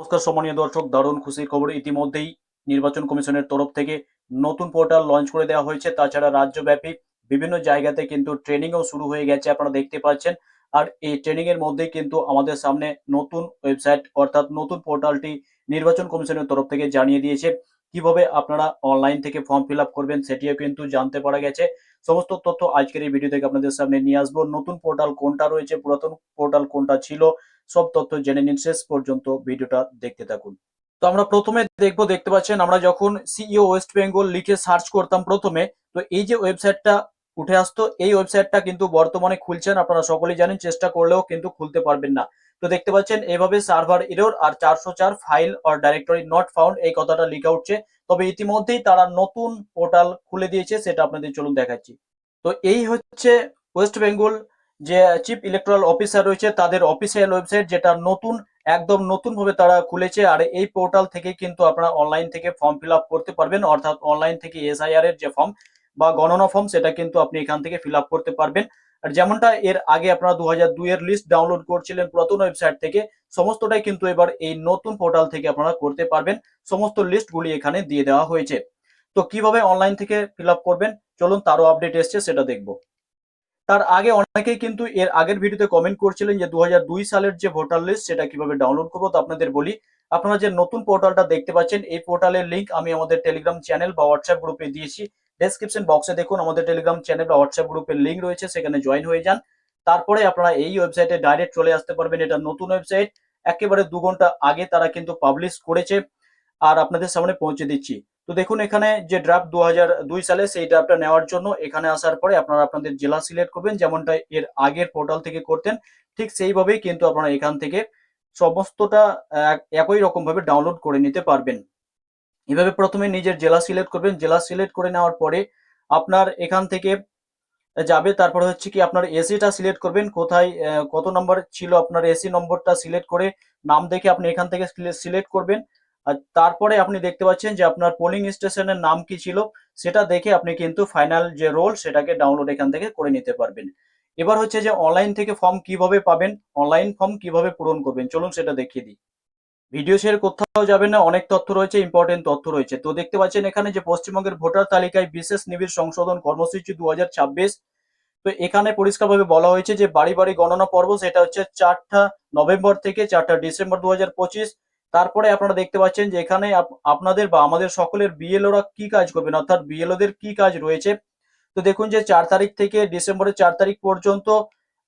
নমস্কার, সম্মানীয় দর্শক, দারুণ খুশির খবর ইতিমধ্যেই নির্বাচন কমিশনের তরফ থেকে নতুন পোর্টাল লঞ্চ করে দেওয়া হয়েছে। তাছাড়া রাজ্যব্যাপী বিভিন্ন জায়গাতে কিন্তু ট্রেনিংও শুরু হয়ে গেছে, আপনারা দেখতে পাচ্ছেন। আর এই ট্রেনিং এর মধ্যেই কিন্তু আমাদের সামনে নতুন ওয়েবসাইট অর্থাৎ নতুন পোর্টালটি নির্বাচন কমিশনের তরফ থেকে জানিয়ে দিয়েছে। কীভাবে আপনারা অনলাইন থেকে ফর্ম ফিল আপ করবেন সেটিও কিন্তু জানতে পারা গেছে। সমস্ত তথ্য আজকের এই ভিডিও থেকে আপনাদের সামনে নিয়ে আসব। নতুন পোর্টাল কোনটা রয়েছে? পুরাতন পোর্টাল কোনটা ছিল? সব তথ্য জেনে নিন। শেষ পর্যন্ত ভিডিওটা দেখতে থাকুন। তো আমরা প্রথমে দেখব, দেখতে পাচ্ছেন আমরা যখন সিইও ওয়েস্ট বেঙ্গল লিখে সার্চ করতাম প্রথমে, তো এই যে ওয়েবসাইটটা উঠে আসতো, এই ওয়েবসাইটটা কিন্তু বর্তমানে খুলছেন আপনারা সকলেই জানেন, চেষ্টা করলেও কিন্তু খুলতে পারবেন না। তো দেখতে পাচ্ছেন এভাবে সার্ভার এরর আর চারশো চার file or directory not found এই কথাটা লেখা উঠছে। তবে ইতিমধ্যেই তারা নতুন পোর্টাল খুলে দিয়েছে, সেটা আপনাদের চলুন দেখাচ্ছি। তো এই হচ্ছে ওয়েস্ট বেঙ্গল যে চিফ ইলেকট্রাল অফিসার রয়েছে, তাদের অফিসিয়াল ওয়েবসাইট যেটা নতুন, একদম নতুন ভাবে তারা খুলেছে, আর এই পোর্টাল থেকে কিন্তু আপনারা অনলাইন থেকে ফর্ম ফিল আপ করতে পারবেন, অর্থাৎ অনলাইন থেকে এসআইআর এর যে ফর্ম বা গণনা ফর্ম সেটা কিন্তু আপনি এখান থেকে ফিল আপ করতে পারবেন। আর যেমনটা এর আগে আপনারা দু হাজার দুই এর লিস্ট ডাউনলোড করছিলেন পুরাতন ওয়েবসাইট থেকে, সমস্তটাই কিন্তু এবার এই নতুন পোর্টাল থেকে আপনারা করতে পারবেন, সমস্ত লিস্টগুলি এখানে দিয়ে দেওয়া হয়েছে। তো কীভাবে অনলাইন থেকে ফিল আপ করবেন? চলুন তারও আপডেট এসছে, সেটা দেখব। তার আগে অনেকেই কিন্তু এর আগের ভিডিওতে কমেন্ট করছিলেন যে দু হাজার দুই সালের যে ভোটার লিস্ট সেটা কীভাবে ডাউনলোড করব তো আপনাদের বলি। আপনারা যে নতুন পোর্টালটা দেখতে পাচ্ছেন, এই পোর্টালের লিঙ্ক আমি আমাদের টেলিগ্রাম চ্যানেল বা হোয়াটসঅ্যাপ গ্রুপে দিয়েছি। ডেসক্রিপশন বক্সে দেখুন, আমাদের টেলিগ্রাম চ্যানেল বা হোয়াটসঅ্যাপ গ্রুপের লিঙ্ক রয়েছে, সেখানে জয়েন হয়ে যান। তারপরে আপনারা এই ওয়েবসাইটে ডাইরেক্ট চলে আসতে পারবেন, এটা নতুন ওয়েবসাইট একেবারে দু ঘণ্টা আগে তারা কিন্তু পাবলিশ করেছে, আর আপনাদের সামনে পৌঁছে দিচ্ছি। তো দেখুন, এখানে যে ড্রাফট দু দুই সালে সেই ড্রাফটটা নেওয়ার জন্য এখানে আসার পরে আপনারা আপনাদের জেলা সিলেক্ট করবেন, যেমনটা এর আগের পোর্টাল থেকে করতেন, ঠিক সেইভাবেই কিন্তু আপনারা এখান থেকে সমস্তটা একই রকম ভাবে ডাউনলোড করে নিতে পারবেন। এভাবে প্রথমে নিজের জেলা সিলেক্ট করবেন, জেলা সিলেক্ট করে নেওয়ার পরে আপনার এখান থেকে যাবে, তারপরে হচ্ছে কি আপনার এসিটা সিলেক্ট করবেন, কোথায় কত নম্বর ছিল আপনার এসি নম্বরটা সিলেক্ট করে নাম দেখে আপনি এখান থেকে সিলেক্ট করবেন আর তারপরে আপনি দেখতে পাচ্ছেন যে আপনার পোলিং স্টেশনের নাম কি ছিল? সেটা দেখে আপনি কিন্তু ফাইনাল যে রোল সেটাকে ডাউনলোড এখান থেকে করে নিতে পারবেন। এবার হচ্ছে যে অনলাইন থেকে ফর্ম কীভাবে পাবেন? অনলাইন ফর্ম কীভাবে পূরণ করবেন? চলুন সেটা দেখিয়ে দিই। ভিডিও শেয়ার কোথাও যাবেন না, অনেক তথ্য রয়েছে ইম্পর্টেন্ট তথ্য রয়েছে। তো দেখতে পাচ্ছেন এখানে যে পশ্চিমবঙ্গের ভোটার তালিকায় বিশেষ নিবিড় সংশোধন কর্মসূচি দু হাজার ছাব্বিশ। তো এখানে পরিষ্কারভাবে বলা হয়েছে যে বাড়ি বাড়ি গণনা পর্ব, সেটা হচ্ছে চারটা নভেম্বর থেকে চারটা ডিসেম্বর দু হাজার পঁচিশ। তারপরে আপনারা দেখতে পাচ্ছেন যে এখানে আপনাদের বা আমাদের সকলের বিএলওরা কি কাজ করবেন? অর্থাৎ বিএলওদের কি কাজ রয়েছে? তো দেখুন যে চার তারিখ থেকে ডিসেম্বরের চার তারিখ পর্যন্ত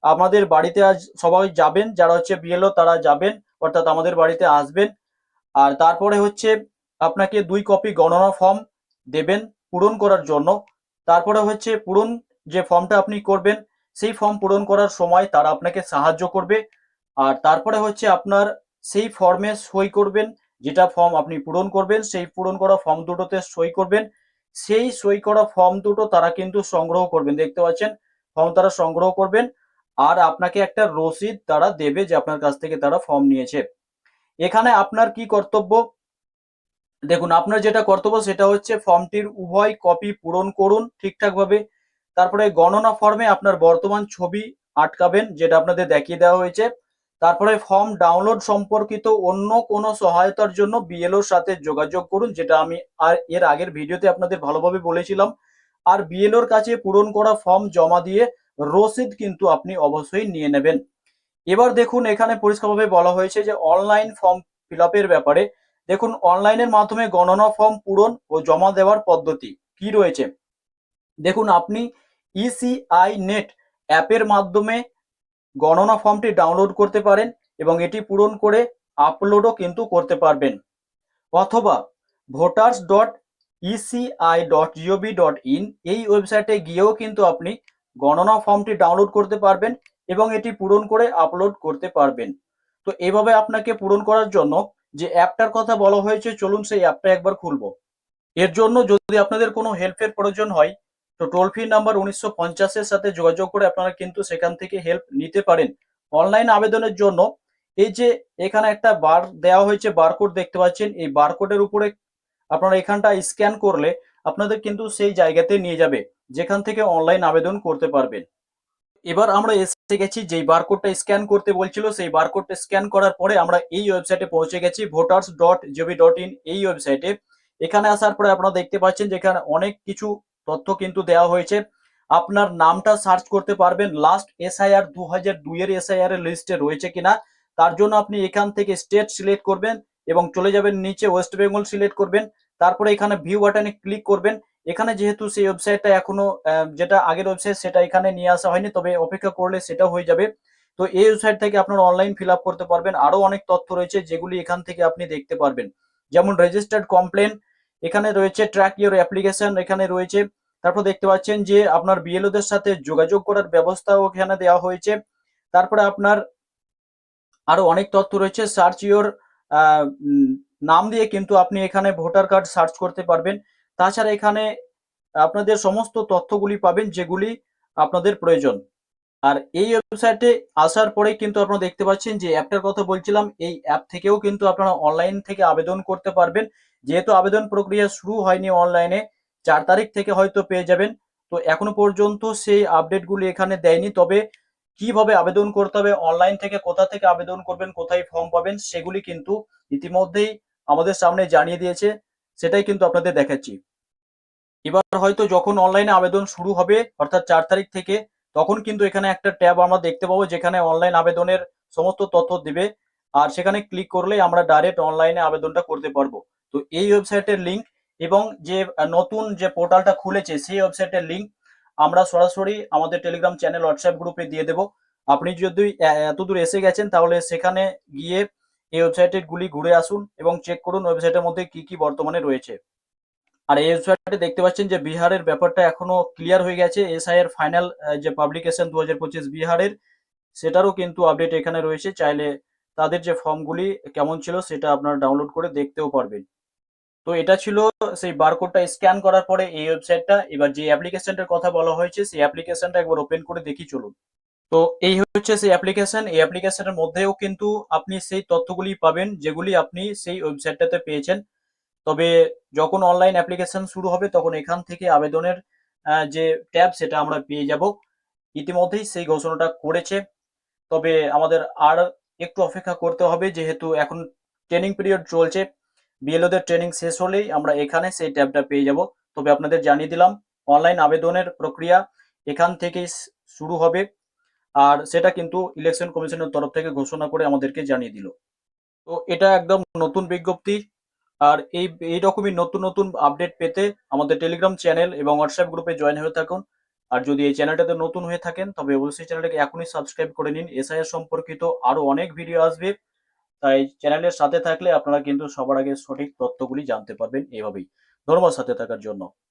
আমাদের বাড়িতে আজ সবাই যাবেন, যারা হচ্ছে বিএলও তারা যাবেন, অর্থাৎ আমাদের বাড়িতে আসবেন। আর তারপরে হচ্ছে আপনাকে দুই কপি গণনা ফর্ম দেবেন পূরণ করার জন্য। তারপরে হচ্ছে পূরণ যে ফর্মটা আপনি করবেন, সেই ফর্ম পূরণ করার সময় তারা আপনাকে সাহায্য করবে। আর তারপরে হচ্ছে আপনার সেই ফর্মে সই করবেন, যেটা ফর্ম আপনি পূরণ করবেন, সেই পূরণ করা ফর্ম দুটোতে সই করবেন। সেই সই করা ফর্ম দুটো তারা কিন্তু সংগ্রহ করবেন, দেখতে পাচ্ছেন? ফর্ম তারা সংগ্রহ করবেন, আর আপনাকে একটা রসিদ তারা দেবে যে আপনার কাছ থেকে তারা ফর্ম নিয়েছে। এখানে আপনার কি কর্তব্য? দেখুন, আপনার যেটা কর্তব্য সেটা হচ্ছে ফর্মটির উভয় কপি পূরণ করুন ঠিকঠাক ভাবে তারপরে গণনা ফর্মে আপনার বর্তমান ছবি আটকাবেন, যেটা আপনাদের দেখিয়ে দেওয়া হয়েছে। তারপরে ফর্ম ডাউনলোড সম্পর্কিত অন্য কোনো সহায়তার জন্য বিএলওর সাথে যোগাযোগ করুন, যেটা আমি আর এর আগের ভিডিওতে আপনাদের ভালোভাবে বলেছিলাম। আর বিএলওর কাছে পূরণ করা ফর্ম জমা দিয়ে রসিদ কিন্তু আপনি অবশ্যই নিয়ে নেবেন। এবার দেখুন, এখানে পরিষ্কারভাবে বলা হয়েছে যে অনলাইন ফর্ম ফিল ব্যাপারে। দেখুন, অনলাইনের মাধ্যমে গণনা ফর্ম পূরণ ও জমা দেওয়ার পদ্ধতি কি রয়েছে? দেখুন, আপনি ইসিআই নেট অ্যাপের মাধ্যমে গণনা ফর্মটি ডাউনলোড করতে পারেন এবং এটি পূরণ করে আপলোডও কিন্তু করতে পারবেন। অথবা voters dot ECI dot GOB dot in এই ওয়েবসাইটে গিয়েও কিন্তু আপনি গণনা ফর্মটি ডাউনলোড করতে পারবেন এবং এটি পূরণ করে আপলোড করতে পারবেন। তো এভাবে আপনাকে পূরণ করার জন্য যে অ্যাপটার কথা বলা হয়েছে, চলুন সেই অ্যাপটা একবার খুলবো। এর জন্য যদি আপনাদের কোনো হেল্পের প্রয়োজন হয় তো টোল ফ্রি নাম্বার উনিশশো পঞ্চাশের সাথে যোগাযোগ করে আপনারা কিন্তু সেখান থেকে হেল্প নিতে পারেন। অনলাইন আবেদনের জন্য এই যে এখানে একটা বার দেওয়া হয়েছে বারকোড দেখতে পাচ্ছেন, এই বারকোডের উপরে আপনারা এখানটা স্ক্যান করলে আপনাদের কিন্তু সেই জায়গাতে নিয়ে যাবে, যেখান থেকে অনলাইন আবেদন করতে পারবেন। এবার আমরা এসে গেছি, যেই বারকোডটা স্ক্যান করতে বলছিল, সেই বারকোডটা স্ক্যান করার পরে আমরা এই ওয়েবসাইটে পৌঁছে গেছি voters dot G B dot in এই ওয়েবসাইটে এখানে আসার পরে আপনারা দেখতে পাচ্ছেন যে এখানে অনেক কিছু তথ্য কিন্তু দেওয়া হয়েছে। আপনার নামটা সার্চ করতে পারবেন। লাস্ট এসআইআর দু হাজার দুইয়ের এসআইআর এর লিস্টে রয়েছে কিনা। তার জন্য আপনি এখান থেকে স্টেট সিলেক্ট করবেন এবং চলে যাবেন নিচে ওয়েস্ট বেঙ্গল সিলেক্ট করবেন। তারপরে এখানে ভিউ বাটনে ক্লিক করবেন। এখানে যেহেতু সেই ওয়েবসাইটটা এখনও যেটা আগের ওয়েবসাইট সেটা এখানে নিয়ে আসা হয়নি, তবে অপেক্ষা করলে সেটাও হয়ে যাবে। তো এই ওয়েবসাইট থেকে আপনারা অনলাইন ফিল করতে পারবেন। আরও অনেক তথ্য রয়েছে যেগুলি এখান থেকে আপনি দেখতে পারবেন। যেমন রেজিস্টার্ড কমপ্লেন এখানে রয়েছে ট্র্যাক ইউর অ্যাপ্লিকেশন এখানে রয়েছে, তারপর দেখতে পাচ্ছেন যে আপনার বিএলওদের সাথে যোগাযোগ করার ব্যবস্থাও এখানে দেওয়া হয়েছে। তারপরে আপনার আরও অনেক তথ্য রয়েছে সার্চ ইউর নাম দিয়ে কিন্তু আপনি এখানে ভোটার কার্ড সার্চ করতে পারবেন। তাছাড়া এখানে আপনাদের সমস্ত তথ্যগুলি পাবেন যেগুলি আপনাদের প্রয়োজন। আর এই ওয়েবসাইটে আসার পরে কিন্তু আপনারা দেখতে পাচ্ছেন যে অ্যাপটার কথা বলছিলাম, এই অ্যাপ থেকেও কিন্তু আপনারা অনলাইন থেকে আবেদন করতে পারবেন। যেহেতু আবেদন প্রক্রিয়া শুরু হয়নি অনলাইনে চার তারিখ থেকে হয়তো পেয়ে যাবেন। তো এখনও পর্যন্ত সেই আপডেটগুলি এখানে দেয়নি। তবে কীভাবে আবেদন করতে হবে অনলাইন থেকে কোথা থেকে আবেদন করবেন, কোথায় ফর্ম পাবেন, সেগুলি কিন্তু ইতিমধ্যেই আমাদের সামনে জানিয়ে দিয়েছে। সেটাই কিন্তু আপনাদের দেখাচ্ছি। এবার হয়তো যখন অনলাইনে আবেদন শুরু হবে, অর্থাৎ চার তারিখ থেকে, তখন কিন্তু এখানে একটা ট্যাব আমরা দেখতে পাবো, যেখানে অনলাইন আবেদনের সমস্ত তথ্য দিবে। আর সেখানে ক্লিক করলেই আমরা ডাইরেক্ট অনলাইনে আবেদনটা করতে পারব। তো এই ওয়েবসাইটের লিঙ্ক এবং যে নতুন যে পোর্টালটা খুলেছে, সেই ওয়েবসাইটের লিঙ্ক আমরা সরাসরি আমাদের টেলিগ্রাম চ্যানেল হোয়াটসঅ্যাপ গ্রুপে দিয়ে দেবো। আপনি যদি এতদূর এসে গেছেন, তাহলে সেখানে গিয়ে এই ওয়েবসাইটের গুলি ঘুরে আসুন এবং চেক করুন ওয়েবসাইটের মধ্যে কি কি বর্তমানে রয়েছে। আর এই ওয়েবসাইটে দেখতে পাচ্ছেন যে বিহারের ব্যাপারটা এখনও ক্লিয়ার হয়ে গেছে। এসআই এর ফাইনাল যে পাবলিকেশন দু হাজার পঁচিশ বিহারের, সেটারও কিন্তু আপডেট এখানে রয়েছে। চাইলে তাদের যে ফর্মগুলি কেমন ছিল, সেটা আপনারা ডাউনলোড করে দেখতেও পারবেন। তো এটা ছিল সেই বারকোডটা স্ক্যান করার পরে এই ওয়েবসাইটটা এবার যে অ্যাপ্লিকেশনটার কথা বলা হয়েছে, সেই অ্যাপ্লিকেশনটা একবার ওপেন করে দেখি, চলুন। তো এই হচ্ছে সেই অ্যাপ্লিকেশন এই অ্যাপ্লিকেশনের মধ্যেও কিন্তু আপনি সেই তথ্যগুলি পাবেন, যেগুলি আপনি সেই ওয়েবসাইটটাতে পেয়েছেন। তবে যখন অনলাইন অ্যাপ্লিকেশন শুরু হবে, তখন এখান থেকে আবেদনের যে ট্যাব, সেটা আমরা পেয়ে যাব। ইতিমধ্যেই সেই ঘোষণাটা করেছে। তবে আমাদের আর একটু অপেক্ষা করতে হবে, যেহেতু এখন ট্রেনিং পিরিয়ড চলছে। বিএলওদের ট্রেনিং শেষ হলেই আমরা এখানে সেই ট্যাবটা পেয়ে যাব। তবে আপনাদের জানিয়ে দিলাম অনলাইন আবেদনের প্রক্রিয়া এখান থেকেই শুরু হবে। আর সেটা কিন্তু ইলেকশন কমিশনের তরফ থেকে ঘোষণা করে আমাদেরকে জানিয়ে দিল। তো এটা একদম নতুন বিজ্ঞপ্তি। আর এই এই রকমই নতুন নতুন আপডেট পেতে আমাদের টেলিগ্রাম চ্যানেল এবং হোয়াটসঅ্যাপ গ্রুপে জয়েন হয়ে থাকুন। আর যদি এই চ্যানেলটাতে নতুন হয়ে থাকেন, তবে অবশ্যই চ্যানেলটাকে এখনই সাবস্ক্রাইব করে নিন। এসআইএর সম্পর্কিত আরও অনেক ভিডিও আসবে। তাই চ্যানেলের সাথে থাকলে আপনারা কিন্তু সবার আগে সঠিক তথ্যগুলি জানতে পারবেন এভাবেই ধন্যবাদ সাথে থাকার জন্য।